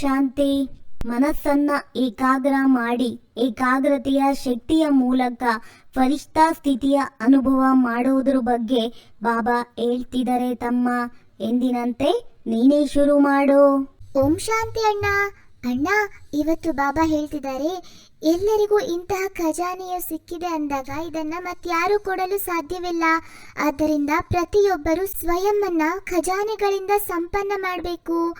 ಶಾಂತಿ ಮನಸ್ಸನ್ನ ಏಕಾಗ್ರ ಮಾಡಿ, ಏಕಾಗ್ರತೆಯ ಶಕ್ತಿಯ ಮೂಲಕ ಫರಿಷ್ಠಾ ಸ್ಥಿತಿಯ ಅನುಭವ ಮಾಡುವುದರ ಬಗ್ಗೆ ಬಾಬಾ ಹೇಳ್ತಿದ್ದಾರೆ ತಮ್ಮ ಎಂದಿನಂತೆ. ನೀನೇ ಶುರು ಮಾಡು. ಓಂ ಶಾಂತಿ ಅಣ್ಣ. ಅಣ್ಣ, ಇವತ್ತು ಬಾಬಾ ಹೇಳ್ತಿದ್ದಾರೆ ಎಲ್ಲರಿಗೂ ಇಂತಹ ಖಜಾನೆಯು ಸಿಕ್ಕಿದೆ ಅಂದಾಗ ಇದನ್ನ ಮತ್ತಾರು ಕೊಡಲು ಸಾಧ್ಯವಿಲ್ಲ. ಆದ್ದರಿಂದ ಪ್ರತಿಯೊಬ್ಬರು ಸ್ವಯಂವನ್ನ ಖಜಾನೆಗಳಿಂದ ಸಂಪನ್ನ ಮಾಡಬೇಕು.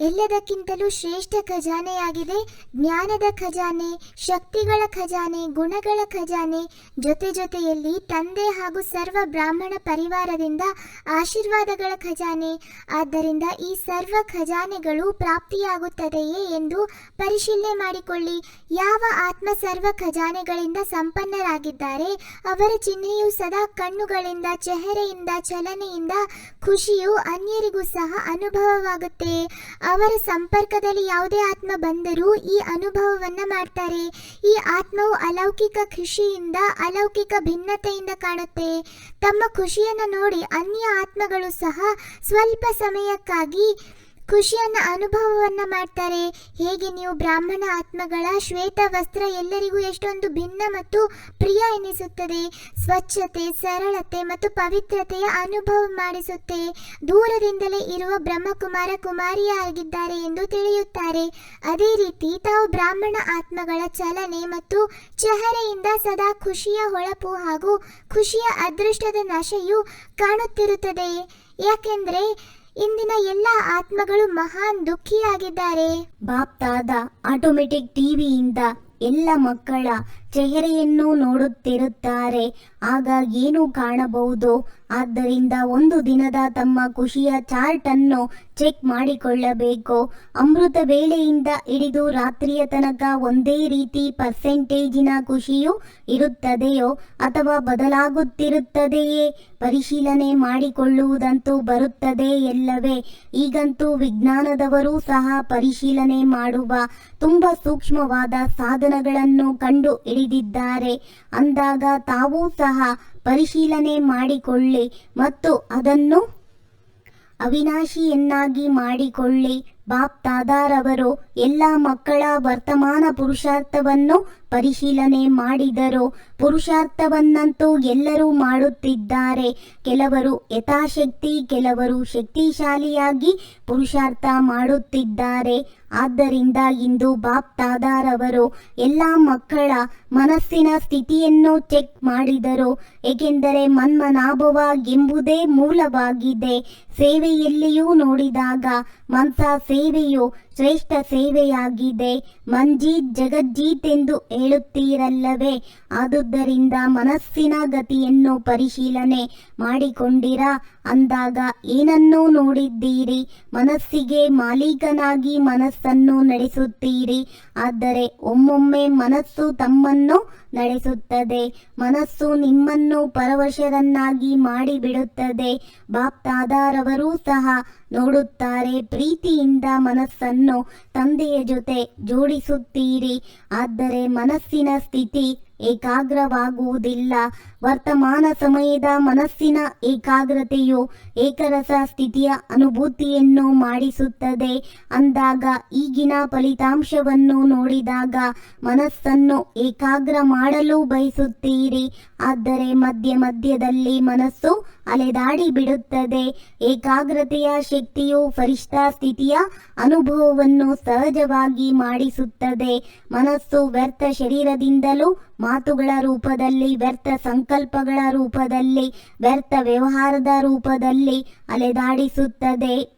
ಎಲ್ಲದಕ್ಕಿಂತಲೂ ಶ್ರೇಷ್ಠ ಖಜಾನೆಯಾಗಿದೆ. ಜ್ಞಾನದ ಖಜಾನೆ, ಶಕ್ತಿಗಳ ಖಜಾನೆ, ಗುಣಗಳ ಖಜಾನೆ. ಜೊತೆ ಜೊತೆಯಲ್ಲಿ ತಂದೆ ಹಾಗೂ ಸರ್ವ ಬ್ರಾಹ್ಮಣ ಪರಿವಾರದಿಂದ ಆಶೀರ್ವಾದಗಳ ಖಜಾನೆ. ಆದ್ದರಿಂದ ಈ ಸರ್ವ ಖಜಾನೆಗಳು ಪ್ರಾಪ್ತಿಯಾಗುತ್ತದೆಯೇ ಎಂದು ಪರಿಶೀಲನೆ ಮಾಡಿಕೊಳ್ಳಿ. ಯಾವ ಆತ್ಮ ಸರ್ವ ಖಜಾನೆಗಳಿಂದ ಸಂಪನ್ನರಾಗಿದ್ದಾರೆ, ಅವರ ಚಿಹ್ನೆಯು ಸದಾ ಕಣ್ಣುಗಳಿಂದ, ಚೆಹರೆಯಿಂದ, ಚಲನೆಯಿಂದ, ಖುಷಿಯು ಅನ್ಯರಿಗೂ ಸಹ ಅನುಭವವಾಗುತ್ತೆ. ಅವರ ಸಂಪರ್ಕದಲ್ಲಿ ಯಾವುದೇ ಆತ್ಮ ಬಂದರೂ ಈ ಅನುಭವವನ್ನ ಮಾಡ್ತಾರೆ. ಈ ಆತ್ಮವು ಅಲೌಕಿಕ ಖುಷಿಯಿಂದ ಅಲೌಕಿಕ ಭಿನ್ನತೆಯಿಂದ ಕಾಣುತ್ತೆ. ತಮ್ಮ ಖುಷಿಯನ್ನು ನೋಡಿ ಅನ್ಯ ಆತ್ಮಗಳು ಸಹ ಸ್ವಲ್ಪ ಸಮಯಕ್ಕಾಗಿ ಖುಷಿಯನ್ನ ಅನುಭವವನ್ನ ಮಾಡ್ತಾರೆ. ಹೇಗೆ ನೀವು ಬ್ರಾಹ್ಮಣ ಆತ್ಮಗಳ ಶ್ವೇತ ವಸ್ತ್ರ ಎಲ್ಲರಿಗೂ ಎಷ್ಟೊಂದು ಭಿನ್ನ ಮತ್ತು ಪ್ರಿಯ ಎನಿಸುತ್ತದೆ. ಸ್ವಚ್ಛತೆ, ಸರಳತೆ ಮತ್ತು ಪವಿತ್ರತೆಯ ಅನುಭವ ಮಾಡಿಸುತ್ತೆ. ದೂರದಿಂದಲೇ ಇರುವ ಬ್ರಹ್ಮಕುಮಾರ ಕುಮಾರಿಯಾಗಿದ್ದಾರೆ ಎಂದು ತಿಳಿಯುತ್ತಾರೆ. ಅದೇ ರೀತಿ ತಾವು ಬ್ರಾಹ್ಮಣ ಆತ್ಮಗಳ ಚಲನೆ ಮತ್ತು ಚಹರೆಯಿಂದ ಸದಾ ಖುಷಿಯ ಹೊಳಪು ಹಾಗೂ ಖುಷಿಯ ಅದೃಷ್ಟದ ನಶೆಯು ಕಾಣುತ್ತಿರುತ್ತದೆ. ಯಾಕೆಂದ್ರೆ ಇಂದಿನ ಎಲ್ಲ ಆತ್ಮಗಳು ಮಹಾನ್ ದುಃಖಿಯಾಗಿದ್ದಾರೆ. ಬಾಪ್ತಾದ ಆಟೋಮೆಟಿಕ್ ಟಿವಿಯಿಂದ ಎಲ್ಲ ಮಕ್ಕಳ ಚೆಹರೆಯನ್ನು ನೋಡುತ್ತಿರುತ್ತಾರೆ. ಆಗ ಏನು ಕಾಣಬಹುದು? ಆದ್ದರಿಂದ ಒಂದು ದಿನದ ತಮ್ಮ ಖುಷಿಯ ಚಾರ್ಟ್ ಅನ್ನು ಚೆಕ್ ಮಾಡಿಕೊಳ್ಳಬೇಕು. ಅಮೃತ ವೇಳೆಯಿಂದ ಹಿಡಿದು ರಾತ್ರಿಯ ತನಕ ಒಂದೇ ರೀತಿ ಪರ್ಸೆಂಟೇಜಿನ ಖುಷಿಯು ಇರುತ್ತದೆಯೋ ಅಥವಾ ಬದಲಾಗುತ್ತಿರುತ್ತದೆಯೇ? ಪರಿಶೀಲನೆ ಮಾಡಿಕೊಳ್ಳುವುದಂತೂ ಬರುತ್ತದೆ ಎಲ್ಲವೇ? ಈಗಂತೂ ವಿಜ್ಞಾನದವರು ಸಹ ಪರಿಶೀಲನೆ ಮಾಡುವ ತುಂಬ ಸೂಕ್ಷ್ಮವಾದ ಸಾಧನಗಳನ್ನು ಕಂಡು ಹಿಡಿದಿದ್ದಾರೆ ಅಂದಾಗ ತಾವೂ ಸಹ ಪರಿಶೀಲನೆ ಮಾಡಿಕೊಳ್ಳಿ ಮತ್ತು ಅದನ್ನು ಅವಿನಾಶಿಯನ್ನಾಗಿ ಮಾಡಿಕೊಳ್ಳಿ. ಬಾಪ್ ದಾದಾರವರು ಎಲ್ಲ ಮಕ್ಕಳ ವರ್ತಮಾನ ಪುರುಷಾರ್ಥವನ್ನು ಪರಿಶೀಲನೆ ಮಾಡಿದರು. ಪುರುಷಾರ್ಥವನ್ನಂತೂ ಎಲ್ಲರೂ ಮಾಡುತ್ತಿದ್ದಾರೆ. ಕೆಲವರು ಯಥಾಶಕ್ತಿ, ಕೆಲವರು ಶಕ್ತಿಶಾಲಿಯಾಗಿ ಪುರುಷಾರ್ಥ ಮಾಡುತ್ತಿದ್ದಾರೆ. ಆದ್ದರಿಂದ ಇಂದು ಬಾಪ್ ದಾದಾರವರು ಎಲ್ಲ ಮಕ್ಕಳ ಮನಸ್ಸಿನ ಸ್ಥಿತಿಯನ್ನು ಚೆಕ್ ಮಾಡಿದರು. ಏಕೆಂದರೆ ಮನ್ಮನಾಭವ ಎಂಬುದೇ ಮೂಲವಾಗಿದೆ. ಸೇವೆಯಲ್ಲಿಯೂ ನೋಡಿದಾಗ ಮನ್ಸ ಸೇವೆಯು ಶ್ರೇಷ್ಠ ಸೇವೆಯಾಗಿದೆ. ಮಂಜೀತ್ ಜಗಜ್ಜೀತ್ ಎಂದು ಹೇಳುತ್ತೀರಲ್ಲವೇ? ಆದುದರಿಂದ ಮನಸ್ಸಿನ ಗತಿಯನ್ನು ಪರಿಶೀಲನೆ ಮಾಡಿಕೊಂಡಿರ. ಅಂದಾಗ ಏನನ್ನೂ ನೋಡಿದ್ದೀರಿ? ಮನಸ್ಸಿಗೆ ಮಾಲೀಕನಾಗಿ ಮನಸ್ಸನ್ನು ನಡೆಸುತ್ತೀರಿ. ಆದರೆ ಒಮ್ಮೊಮ್ಮೆ ಮನಸ್ಸು ತಮ್ಮನ್ನು ನಡೆಸುತ್ತದೆ. ಮನಸ್ಸು ನಿಮ್ಮನ್ನು ಪರವಶರನ್ನಾಗಿ ಮಾಡಿಬಿಡುತ್ತದೆ. ಬಾಪ್ತಾದಾರವರೂ ಸಹ ನೋಡುತ್ತಾರೆ. ಪ್ರೀತಿಯಿಂದ ಮನಸ್ಸನ್ನು ತಂದೆಯ ಜೊತೆ ಜೋಡಿಸುತ್ತೀರಿ. ಆದರೆ ಮನಸ್ಸಿನ ಸ್ಥಿತಿ ಏಕಾಗ್ರವಾಗುವುದಿಲ್ಲ. ವರ್ತಮಾನ ಸಮಯದ ಮನಸ್ಸಿನ ಏಕಾಗ್ರತೆಯು ಏಕರಸ ಸ್ಥಿತಿಯ ಅನುಭೂತಿಯನ್ನು ಮಾಡಿಸುತ್ತದೆ. ಅಂದಾಗ ಈಗಿನ ಫಲಿತಾಂಶವನ್ನು ನೋಡಿದಾಗ ಮನಸ್ಸನ್ನು ಏಕಾಗ್ರ ಮಾಡಲು ಬಯಸುತ್ತೀರಿ. ಆದರೆ ಮಧ್ಯ ಮಧ್ಯದಲ್ಲಿ ಮನಸ್ಸು ಅಲೆದಾಡಿ ಬಿಡುತ್ತದೆ. ಏಕಾಗ್ರತೆಯ ಶಕ್ತಿಯು ಫರಿಷ್ಠ ಸ್ಥಿತಿಯ ಅನುಭವವನ್ನು ಸಹಜವಾಗಿ ಮಾಡಿಸುತ್ತದೆ. ಮನಸ್ಸು ವ್ಯರ್ಥ ಶರೀರದಿಂದಲೂ, ಮಾತುಗಳ ರೂಪದಲ್ಲಿ, ವ್ಯರ್ಥ ಸಂಕಲ್ಪಗಳ ರೂಪದಲ್ಲಿ, ವ್ಯರ್ಥ ವ್ಯವಹಾರದ ರೂಪದಲ್ಲಿ ಅಲೆದಾಡಿಸುತ್ತದೆ.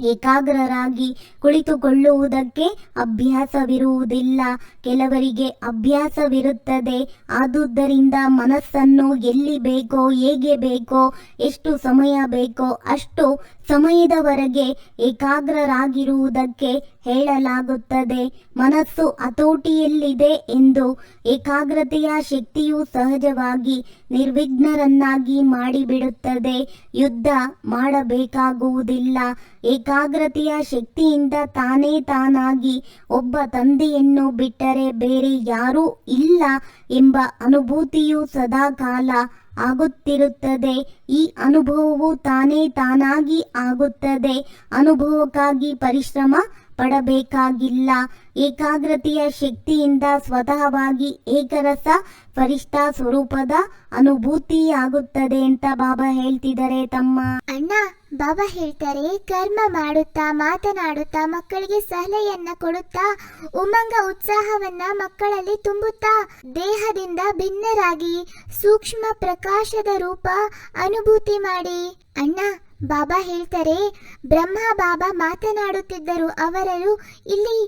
ಏಕಾಗ್ರರಾಗಿ ಕುಳಿತುಕೊಳ್ಳುವುದಕ್ಕೆ ಅಭ್ಯಾಸವಿರುವುದಿಲ್ಲ. ಕೆಲವರಿಗೆ ಅಭ್ಯಾಸವಿರುತ್ತದೆ. ಆದುದರಿಂದ ಮನಸ್ಸನ್ನು ಎಲ್ಲಿ ಬೇಕೋ, ಹೇಗೆ ಬೇಕೋ, ಎಷ್ಟು ಸಮಯ ಬೇಕೋ, ಅಷ್ಟು ಸಮಯದವರೆಗೆ ಏಕಾಗ್ರರಾಗಿರುವುದಕ್ಕೆ ಹೇಳಲಾಗುತ್ತದೆ. ಮನಸ್ಸು ಹತೋಟಿಯಲ್ಲಿದೆ ಎಂದು ಏಕಾಗ್ರತೆಯ ಶಕ್ತಿಯು ಸಹಜವಾಗಿ ನಿರ್ವಿಘ್ನರನ್ನಾಗಿ ಮಾಡಿಬಿಡುತ್ತದೆ. ಯುದ್ಧ ಮಾಡಬೇಕಾಗುವುದಿಲ್ಲ. ಏಕಾಗ್ರತೆಯ ಶಕ್ತಿಯಿಂದ ತಾನೇ ತಾನಾಗಿ ಒಬ್ಬ ತಂದೆಯನ್ನು ಬಿಟ್ಟರೆ ಬೇರೆ ಯಾರೂ ಇಲ್ಲ ಎಂಬ ಅನುಭೂತಿಯು ಸದಾಕಾಲ ಆಗುತ್ತಿರುತ್ತದೆ. ಈ ಅನುಭವವು ತಾನೇ ತಾನಾಗಿ ಆಗುತ್ತದೆ. ಅನುಭವಕ್ಕಾಗಿ ಪರಿಶ್ರಮ ಪಡಬೇಕಾಗಿಲ್ಲ. ಏಕಾಗ್ರತೆಯ ಶಕ್ತಿಯಿಂದ ಸ್ವತಃವಾಗಿ ಏಕರಸ ಫರಿಷ್ಠ ಸ್ವರೂಪದ ಅನುಭೂತಿಯಾಗುತ್ತದೆ ಅಂತ ಬಾಬಾ ಹೇಳ್ತಿದ್ದಾರೆ ತಮ್ಮ. ಅಣ್ಣ, ಬಾಬಾ ಹೇಳ್ತಾರೆ, ಕರ್ಮ ಮಾಡುತ್ತಾ, ಮಾತನಾಡುತ್ತಾ, ಮಕ್ಕಳಿಗೆ ಸಲಹೆಯನ್ನ ಕೊಡುತ್ತಾ, ಉಮಂಗ ಉತ್ಸಾಹವನ್ನ ಮಕ್ಕಳಲ್ಲಿ ತುಂಬುತ್ತಾ, ದೇಹದಿಂದ ಭಿನ್ನರಾಗಿ ಸೂಕ್ಷ್ಮ ಪ್ರಕಾಶದ ರೂಪ ಅನುಭೂತಿ ಮಾಡಿ. ಅಣ್ಣ ಬಾಬಾ ಹೇಳ್ತಾರೆ, ಬ್ರಹ್ಮ ಬಾಬಾ ಮಾತನಾಡುತ್ತಿದ್ದರು, ಅವರರು ಇಲ್ಲಿ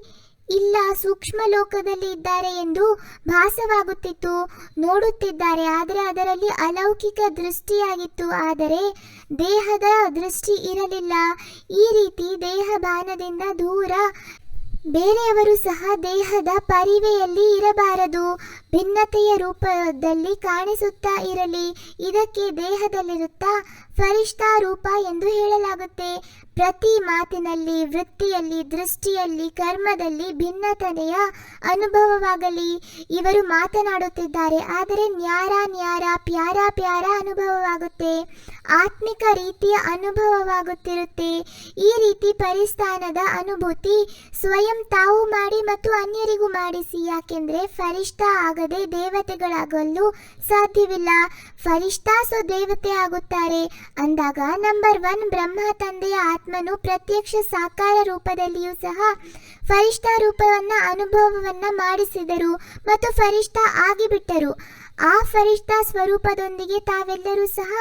ಇಲ್ಲ, ಸೂಕ್ಷ್ಮ ಲೋಕದಲ್ಲಿ ಇದ್ದಾರೆ ಎಂದು ಭಾಸವಾಗುತ್ತಿತ್ತು, ನೋಡುತ್ತಿದ್ದಾರೆ, ಆದರೆ ಅದರಲ್ಲಿ ಅಲೌಕಿಕ ದೃಷ್ಟಿಯಾಗಿತ್ತು, ಆದರೆ ದೇಹದ ದೃಷ್ಟಿ ಇರಲಿಲ್ಲ. ಈ ರೀತಿ ದೇಹ ಬಾನದಿಂದ ದೂರ, ಬೇರೆಯವರು ಸಹ ದೇಹದ ಪರಿವೆಯಲ್ಲಿ ಇರಬಾರದು. ಭಿನ್ನತೆಯ ರೂಪದಲ್ಲಿ ಕಾಣಿಸುತ್ತಾ ಇರಲಿ, ಇದಕ್ಕೆ ದೇಹದಲ್ಲಿರುತ್ತಾ ಫರಿಷ್ಠಾ ರೂಪ ಎಂದು ಹೇಳಲಾಗುತ್ತೆ. ಪ್ರತಿ ಮಾತಿನಲ್ಲಿ, ವೃತ್ತಿಯಲ್ಲಿ, ದೃಷ್ಟಿಯಲ್ಲಿ, ಕರ್ಮದಲ್ಲಿ ಭಿನ್ನತನೆಯ ಅನುಭವವಾಗಲಿ. ಇವರು ಮಾತನಾಡುತ್ತಿದ್ದಾರೆ, ಆದರೆ ನ್ಯಾರ ನ್ಯಾರ, ಪ್ಯಾರ ಪ್ಯಾರ ಅನುಭವವಾಗುತ್ತೆ. ಆತ್ಮಿಕ ರೀತಿಯ ಅನುಭವವಾಗುತ್ತಿರುತ್ತೆ. ಈ ರೀತಿ ಪರಿಸ್ಥಾನದ ಅನುಭೂತಿ ಸ್ವಯಂ ತಾವು ಮಾಡಿ ಮತ್ತು ಅನ್ಯರಿಗೂ ಮಾಡಿಸಿ, ಯಾಕೆಂದ್ರೆ ಫರಿಷ್ಠ ಆಗದೆ ದೇವತೆಗಳಾಗಲು ಸಾಧ್ಯವಿಲ್ಲ. ಫರಿಷ್ಠಾಸು ದೇವತೆ ಆಗುತ್ತಾರೆ. ಅಂದಾಗ ನಂಬರ್ ಒನ್ ಬ್ರಹ್ಮ ತಂದೆಯ ಆತ್ಮನು ಪ್ರತ್ಯಕ್ಷ ಸಾಕಾರ ರೂಪದಲ್ಲಿಯೂ ಸಹ ಫರಿಷ್ಠಾ ರೂಪವನ್ನ, ಅನುಭವವನ್ನ ಮಾಡಿಸಿದರು ಮತ್ತು ಫರಿಷ್ಠಾ ಆಗಿಬಿಟ್ಟರು. ಆ ಫರಿಷ್ಠಾ ಸ್ವರೂಪದೊಂದಿಗೆ ತಾವೆಲ್ಲರೂ ಸಹ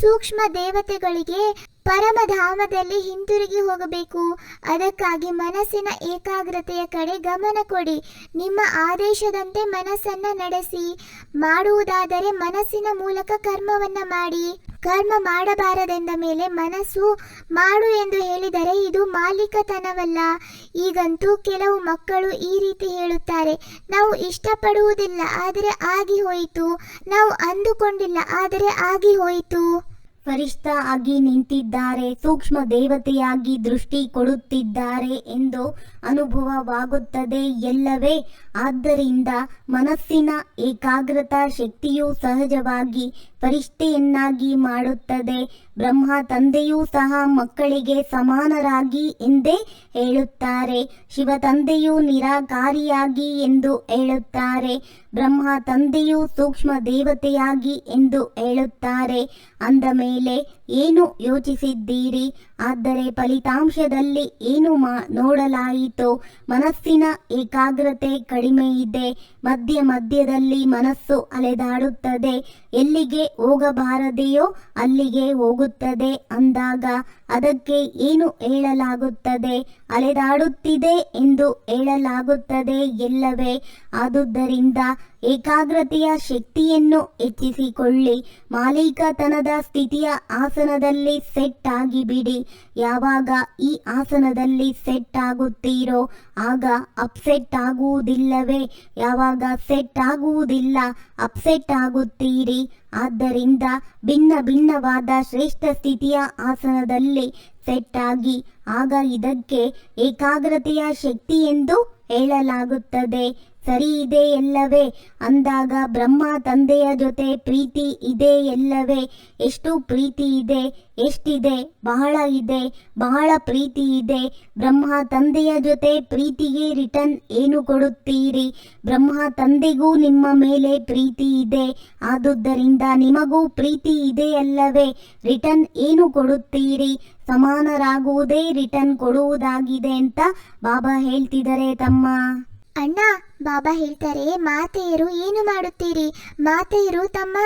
ಸೂಕ್ಷ್ಮ ದೇವತೆಗಳಿಗೆ ಪರಮಧಾಮದಲ್ಲಿ ಹಿಂತಿರುಗಿ ಹೋಗಬೇಕು. ಅದಕ್ಕಾಗಿ ಮನಸ್ಸಿನ ಏಕಾಗ್ರತೆಯ ಕಡೆ ಗಮನ ಕೊಡಿ. ನಿಮ್ಮ ಆದೇಶದಂತೆ ಮನಸ್ಸನ್ನ ನಡೆಸಿ. ಮಾಡುವುದಾದರೆ ಮನಸ್ಸಿನ ಮೂಲಕ ಕರ್ಮವನ್ನ ಮಾಡಿ. ಕರ್ಮ ಮಾಡಬಾರದೆಂದ ಮೇಲೆ ಮನಸ್ಸು ಮಾಡು ಎಂದು ಹೇಳಿದರೆ ಇದು ಮಾಲೀಕತನವಲ್ಲ. ಈಗಂತೂ ಕೆಲವು ಮಕ್ಕಳು ಈ ರೀತಿ ಹೇಳುತ್ತಾರೆ, ನಾವು ಇಷ್ಟಪಡುವುದಿಲ್ಲ, ಆದರೆ ಆಗಿ ಹೋಯಿತು. ನಾವು ಅಂದುಕೊಂಡಿಲ್ಲ, ಆದರೆ ಆಗಿ ಹೋಯಿತು. ಪರಿಷ್ಠ ಆಗಿ ನಿಂತಿದ್ದಾರೆ, ಸೂಕ್ಷ್ಮ ದೇವತೆಯಾಗಿ ದೃಷ್ಟಿ ಕೊಡುತ್ತಿದ್ದಾರೆ ಎಂದು ಅನುಭವವಾಗುತ್ತದೆ ಎಲ್ಲವೇ. ಆದ್ದರಿಂದ ಮನಸ್ಸಿನ ಏಕಾಗ್ರತಾ ಶಕ್ತಿಯು ಸಹಜವಾಗಿ ಫರಿಷ್ಠೆಯನ್ನಾಗಿ ಮಾಡುತ್ತದೆ. ಬ್ರಹ್ಮ ತಂದೆಯೂ ಸಹ ಮಕ್ಕಳಿಗೆ ಸಮಾನರಾಗಿ ಎಂದೇ ಹೇಳುತ್ತಾರೆ. ಶಿವ ತಂದೆಯು ನಿರಾಕಾರಿಯಾಗಿ ಎಂದು ಹೇಳುತ್ತಾರೆ. ಬ್ರಹ್ಮ ತಂದೆಯು ಸೂಕ್ಷ್ಮ ದೇವತೆಯಾಗಿ ಎಂದು ಹೇಳುತ್ತಾರೆ. ಅಂದ ಮೇಲೆ ಏನು ಯೋಚಿಸಿದ್ದೀರಿ? ಆದರೆ ಫಲಿತಾಂಶದಲ್ಲಿ ಏನು ಮಾ, ನೋಡಲಾಯಿತು? ಮನಸ್ಸಿನ ಏಕಾಗ್ರತೆ ಕಡಿಮೆ ಇದೆ. ಮಧ್ಯ ಮಧ್ಯದಲ್ಲಿ ಮನಸ್ಸು ಅಲೆದಾಡುತ್ತದೆ. ಎಲ್ಲಿಗೆ ಹೋಗಬಾರದೆಯೋ ಅಲ್ಲಿಗೆ ಹೋಗುತ್ತದೆ ಅಂದಾಗ ಅದಕ್ಕೆ ಏನು ಹೇಳಲಾಗುತ್ತದೆ? ಅಲೆದಾಡುತ್ತಿದೆ ಎಂದು ಹೇಳಲಾಗುತ್ತದೆ ಎಲ್ಲವೇ. ಆದುದರಿಂದ ಏಕಾಗ್ರತೆಯ ಶಕ್ತಿಯನ್ನು ಹೆಚ್ಚಿಸಿಕೊಳ್ಳಿ. ಮಾಲೀಕತನದ ಸ್ಥಿತಿಯ ಆಸನದಲ್ಲಿ ಸೆಟ್ ಆಗಿಬಿಡಿ. ಯಾವಾಗ ಈ ಆಸನದಲ್ಲಿ ಸೆಟ್ ಆಗುತ್ತೀರೋ, ಆಗ ಅಪ್ಸೆಟ್ ಆಗುವುದಿಲ್ಲವೇ. ಯಾವಾಗ ಸೆಟ್ ಆಗುವುದಿಲ್ಲ ಅಪ್ಸೆಟ್ ಆಗುತ್ತೀರಿ. ಆದ್ದರಿಂದ ಭಿನ್ನ ಭಿನ್ನವಾದ ಶ್ರೇಷ್ಠ ಸ್ಥಿತಿಯ ಆಸನದಲ್ಲಿ ಸೆಟ್ ಆಗಿ ಆಗ ಇದಕ್ಕೆ ಏಕಾಗ್ರತೆಯ ಶಕ್ತಿ ಎಂದು ಹೇಳಲಾಗುತ್ತದೆ. ಸರಿ ಇದೆ ಎಲ್ಲವೇ? ಅಂದಾಗ ಬ್ರಹ್ಮ ತಂದೆಯ ಜೊತೆ ಪ್ರೀತಿ ಇದೆ ಎಲ್ಲವೇ? ಎಷ್ಟು ಪ್ರೀತಿ ಇದೆ? ಎಷ್ಟಿದೆ? ಬಹಳ ಇದೆ. ಬಹಳ ಪ್ರೀತಿ ಇದೆ. ಬ್ರಹ್ಮ ತಂದೆಯ ಜೊತೆ ಪ್ರೀತಿಗೆ ರಿಟರ್ನ್ ಏನು ಕೊಡುತ್ತೀರಿ? ಬ್ರಹ್ಮ ತಂದೆಗೂ ನಿಮ್ಮ ಮೇಲೆ ಪ್ರೀತಿ ಇದೆ. ಆದುದರಿಂದ ನಿಮಗೂ ಪ್ರೀತಿ ಇದೆ ಅಲ್ಲವೇ? ರಿಟರ್ನ್ ಏನು ಕೊಡುತ್ತೀರಿ? ಸಮಾನರಾಗುವುದೇ ರಿಟರ್ನ್ ಕೊಡುವುದಾಗಿದೆ ಅಂತ ಬಾಬಾ ಹೇಳ್ತಿದ್ದಾರೆ ತಮ್ಮ. ಅಣ್ಣ ಬಾಬಾ ಹೇಳ್ತಾರೆ, ಮಾತೆಯರು ಏನು ಮಾಡುತ್ತೀರಿ? ಮಾತೆಯರು ತಮ್ಮ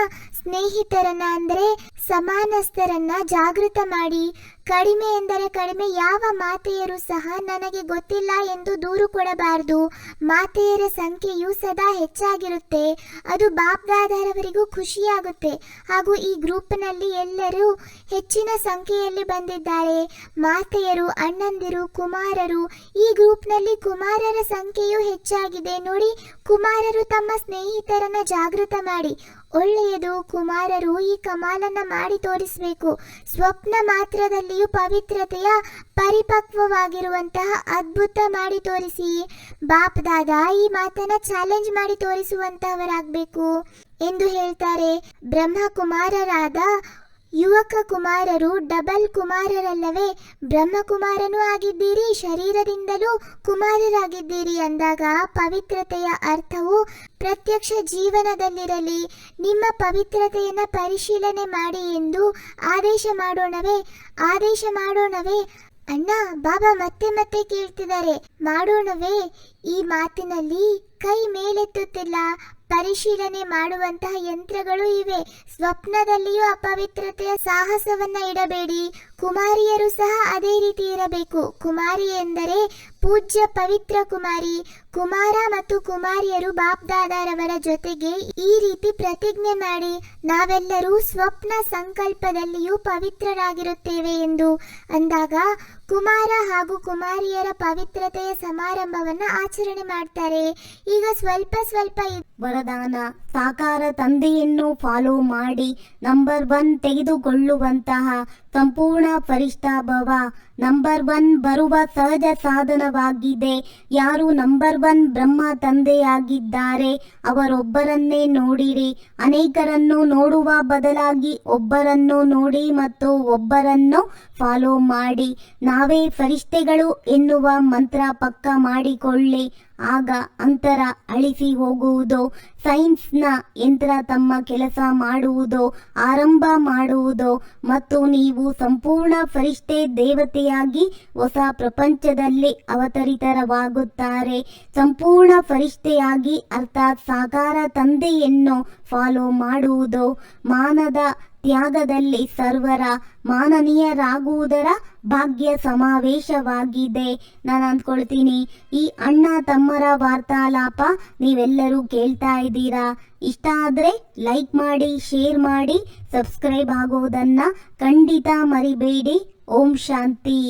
ಸ್ನೇಹಿತರನ್ನ ಅಂದ್ರೆ ಸಮಾನಸ್ಥರನ್ನ ಜಾಗೃತ ಮಾಡಿ. ಕಡಿಮೆ ಎಂದರೆ ಕಡಿಮೆ ಯಾವ ಮಾತೆಯರು ಸಹ ನನಗೆ ಗೊತ್ತಿಲ್ಲ ಎಂದು ದೂರು ಕೊಡಬಾರದು. ಮಾತೆಯರ ಸಂಖ್ಯೆಯು ಸದಾ ಹೆಚ್ಚಾಗಿರುತ್ತೆ. ಅದು ಬಾಪ್ದಾದರವರಿಗೂ ಖುಷಿಯಾಗುತ್ತೆ. ಹಾಗೂ ಈ ಗ್ರೂಪ್ನಲ್ಲಿ ಎಲ್ಲರೂ ಹೆಚ್ಚಿನ ಸಂಖ್ಯೆಯಲ್ಲಿ ಬಂದಿದ್ದಾರೆ. ಮಾತೆಯರು, ಅಣ್ಣಂದಿರು, ಕುಮಾರರು, ಈ ಗ್ರೂಪ್ನಲ್ಲಿ ಕುಮಾರರ ಸಂಖ್ಯೆಯು ಹೆಚ್ಚಾಗಿದೆ. ನೋಡಿ, ಕುಮಾರರು ತಮ್ಮ ಸ್ನೇಹಿತರನ್ನ ಜಾಗೃತ ಮಾಡಿ. ಒಳ್ಳೆಯದು, ಕುಮಾರರು ಈ ಕಮಾಲನ್ನ ಮಾಡಿ ತೋರಿಸಬೇಕು. ಸ್ವಪ್ನ ಮಾತ್ರದಲ್ಲಿಯೂ ಪವಿತ್ರತೆಯ ಪರಿಪಕ್ವವಾಗಿರುವಂತಹ ಅದ್ಭುತ ಮಾಡಿ ತೋರಿಸಿ. ಬಾಪ್ ದಾದ, ಈ ಮಾತನ್ನ ಚಾಲೆಂಜ್ ಮಾಡಿ ತೋರಿಸುವಂತಹವರಾಗಬೇಕು. ಎಂದು ಹೇಳ್ತಾರೆ. ಬ್ರಹ್ಮ ಕುಮಾರರಾದ ಯುವಕ ಕುಮಾರರು ಡಬಲ್ ಕುಮಾರರಲ್ಲವೇ? ಬ್ರಹ್ಮಕುಮಾರನೂ ಆಗಿದ್ದೀರಿ, ಶರೀರದಿಂದಲೂ ಕುಮಾರರಾಗಿದ್ದೀರಿ ಅಂದಾಗ ಪವಿತ್ರತೆಯ ಅರ್ಥವು ಪ್ರತ್ಯಕ್ಷ ಜೀವನದಲ್ಲಿರಲಿ. ನಿಮ್ಮ ಪವಿತ್ರತೆಯನ್ನು ಪರಿಶೀಲನೆ ಮಾಡಿ ಎಂದು ಆದೇಶ ಮಾಡೋಣವೇ? ಆದೇಶ ಮಾಡೋಣವೇ? ಅಣ್ಣ, ಬಾಬಾ ಮತ್ತೆ ಮತ್ತೆ ಕೇಳ್ತಿದ್ದಾರೆ. ಮಾಡೋಣವೇ? ಈ ಮಾತಿನಲ್ಲಿ ಕೈ ಮೇಲೆತ್ತುತ್ತಿಲ್ಲ. ಪರಿಶೀಲನೆ ಮಾಡುವಂತಹ ಯಂತ್ರಗಳು ಇವೆ. ಸ್ವಪ್ನದಲ್ಲಿಯೂ ಅಪವಿತ್ರತೆಯ ಸಾಹಸವನ್ನ ಇಡಬೇಡಿ. ಕುಮಾರಿಯರು ಸಹ ಅದೇ ರೀತಿ ಇರಬೇಕು. ಕುಮಾರಿ ಎಂದರೆ ಪೂಜ್ಯ ಪವಿತ್ರ ಕುಮಾರಿ. ಕುಮಾರ ಮತ್ತು ಕುಮಾರಿಯರು ಬಾಪ್ದಾದಾರವರ ಜೊತೆಗೆ ಈ ರೀತಿ ಪ್ರತಿಜ್ಞೆ ಮಾಡಿ, ನಾವೆಲ್ಲರೂ ಸ್ವಪ್ನ ಸಂಕಲ್ಪದಲ್ಲಿಯೂ ಪವಿತ್ರರಾಗಿರುತ್ತೇವೆ ಎಂದು ಅಂದಾಗ ಕುಮಾರ ಹಾಗೂ ಕುಮಾರಿಯರ ಪವಿತ್ರತೆಯ ಸಮಾರಂಭವನ್ನ ಆಚರಣೆ ಮಾಡ್ತಾರೆ. ಈಗ ಸ್ವಲ್ಪ ಸ್ವಲ್ಪ ವರದಾನ, ಸಾಕಾರ ತಂದೆಯನ್ನು ಫಾಲೋ ಮಾಡಿ ನಂಬರ್ ಒನ್ ತೆಗೆದುಕೊಳ್ಳುವಂತಹ ಸಂಪೂರ್ಣ ಪರಿಷ್ಠಾಭವ ನಂಬರ್ ಒನ್ ಬರುವ ಸಹಜ ಸಾಧನವಾಗಿದೆ. ಯಾರು ನಂಬರ್ ಒನ್ ಬ್ರಹ್ಮ ತಂದೆಯಾಗಿದ್ದಾರೆ, ಅವರೊಬ್ಬರನ್ನೇ ನೋಡಿರಿ. ಅನೇಕರನ್ನು ನೋಡುವ ಬದಲಾಗಿ ಒಬ್ಬರನ್ನು ನೋಡಿ ಮತ್ತು ಒಬ್ಬರನ್ನು ಫಾಲೋ ಮಾಡಿ. ನಾವೇ ಫರಿಷ್ಠೆಗಳು ಎನ್ನುವ ಮಂತ್ರ ಪಕ್ಕ ಮಾಡಿಕೊಳ್ಳಿ. ಆಗ ಅಂತರ ಅಳಿಸಿ ಹೋಗುವುದೋ, ಸೈನ್ಸ್ನ ಯಂತ್ರ ತಮ್ಮ ಕೆಲಸ ಮಾಡುವುದೋ, ಆರಂಭ ಮಾಡುವುದೋ, ಮತ್ತು ನೀವು ಸಂಪೂರ್ಣ ಫರಿಷ್ಠೆ ದೇವತೆಯಾಗಿ ಹೊಸ ಪ್ರಪಂಚದಲ್ಲಿ ಅವತರಿತರವಾಗುತ್ತಾರೆ. ಸಂಪೂರ್ಣ ಫರಿಷ್ಠೆಯಾಗಿ, ಅರ್ಥಾತ್ ಸಾಕಾರ ತಂದೆಯನ್ನು ಫಾಲೋ ಮಾಡುವುದೋ, ಮಾನದ ತ್ಯಾಗದಲ್ಲಿ ಸರ್ವರ ಮಾನನೀಯರಾಗುವುದರ ಭಾಗ್ಯ ಸಮಾವೇಶವಾಗಿದೆ. ನಾನು ಅಂದ್ಕೊಳ್ತೀನಿ, ಈ ಅಣ್ಣ ತಮ್ಮರ ವಾರ್ತಾಲಾಪ ನೀವೆಲ್ಲರೂ ಕೇಳ್ತಾ ಇದ್ದೀರಾ? ಇಷ್ಟ ಆದರೆ ಲೈಕ್ ಮಾಡಿ, ಶೇರ್ ಮಾಡಿ, ಸಬ್ಸ್ಕ್ರೈಬ್ ಆಗೋದನ್ನ ಖಂಡಿತ ಮರಿಬೇಡಿ. ಓಂ ಶಾಂತಿ.